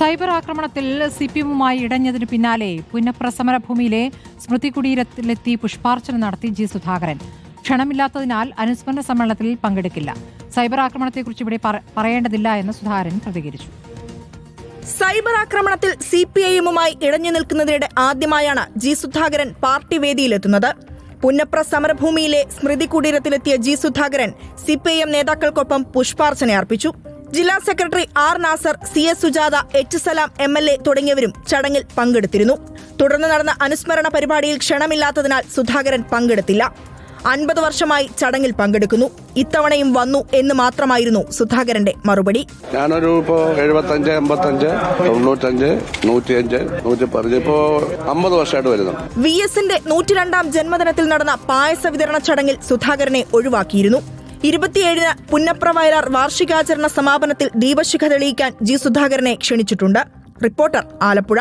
Cyber ആക്രമണത്തിൽ C P എമ്മുമായി ഇടഞ്ഞതിന് പിന്നാലെ പുനഃപ്രസമര ഭൂമിയിലെ സ്മൃതി കുടീരത്തിലെത്തി പുഷ്പാർച്ചന നടത്തി ജി സുധാകരൻ. ക്ഷണമില്ലാത്തതിനാൽ അനുസ്മരണ സമ്മേളനത്തിൽ പങ്കെടുക്കില്ല. സൈബർ ആക്രമണത്തെക്കുറിച്ച് ഇവിടെ പറ- പറയേണ്ടതില്ല എന്ന് സുധാകരൻ പ്രതികരിച്ചു. സൈബർ ആക്രമണത്തിൽ സി പി ഐ ഇടഞ്ഞു നിൽക്കുന്നതിനിടെ ആദ്യമായാണ് ജി സുധാകരൻ പാർട്ടി വേദിയിലെത്തുന്നത്. പുന്നപ്ര സമരഭൂമിയിലെ സ്മൃതി കുടീരത്തിലെത്തിയ G Sudhakaran C P I M നേതാക്കൾക്കൊപ്പം പുഷ്പാർച്ചന അർപ്പിച്ചു ജില്ലാ secretary R Nasar C S Sujatha H Salam M L A തുടങ്ങിയവരും ചടങ്ങിൽ പങ്കെടുത്തിരുന്നു. തുടർന്ന് നടന്ന അനുസ്മരണ പരിപാടിയിൽ ക്ഷണമില്ലാത്തതിനാൽ സുധാകരൻ പങ്കെടുത്തില്ല. അൻപത് വർഷമായി ചടങ്ങിൽ പങ്കെടുക്കുന്നു. ഇത്തവണയും വന്നു എന്ന് മാത്രമായിരുന്നു സുധാകരന്റെ മറുപടി. ഞാനൊരു ഇപ്പോ എഴുപത്തഞ്ച് എൺപത്തഞ്ച് തൊണ്ണൂറ്റഞ്ച് നൂറ്റിയഞ്ച് നൂറ്റി ഇപ്പോ അമ്പത് വർഷമായിട്ട് വരുന്നു. വി എസിന്റെ നൂറ്റിരണ്ടാം ജന്മദിനത്തിൽ നടന്ന പായസ വിതരണ ചടങ്ങിൽ സുധാകരനെ ഒഴിവാക്കിയിരുന്നു. ഇരുപത്തിയേഴിന് പുന്നപ്ര വയലാർ വാർഷികാചരണ സമാപനത്തിൽ ദീപശിഖ തെളിയിക്കാൻ ജി സുധാകരനെ ക്ഷണിച്ചിട്ടുണ്ട്. റിപ്പോർട്ടർ ആലപ്പുഴ.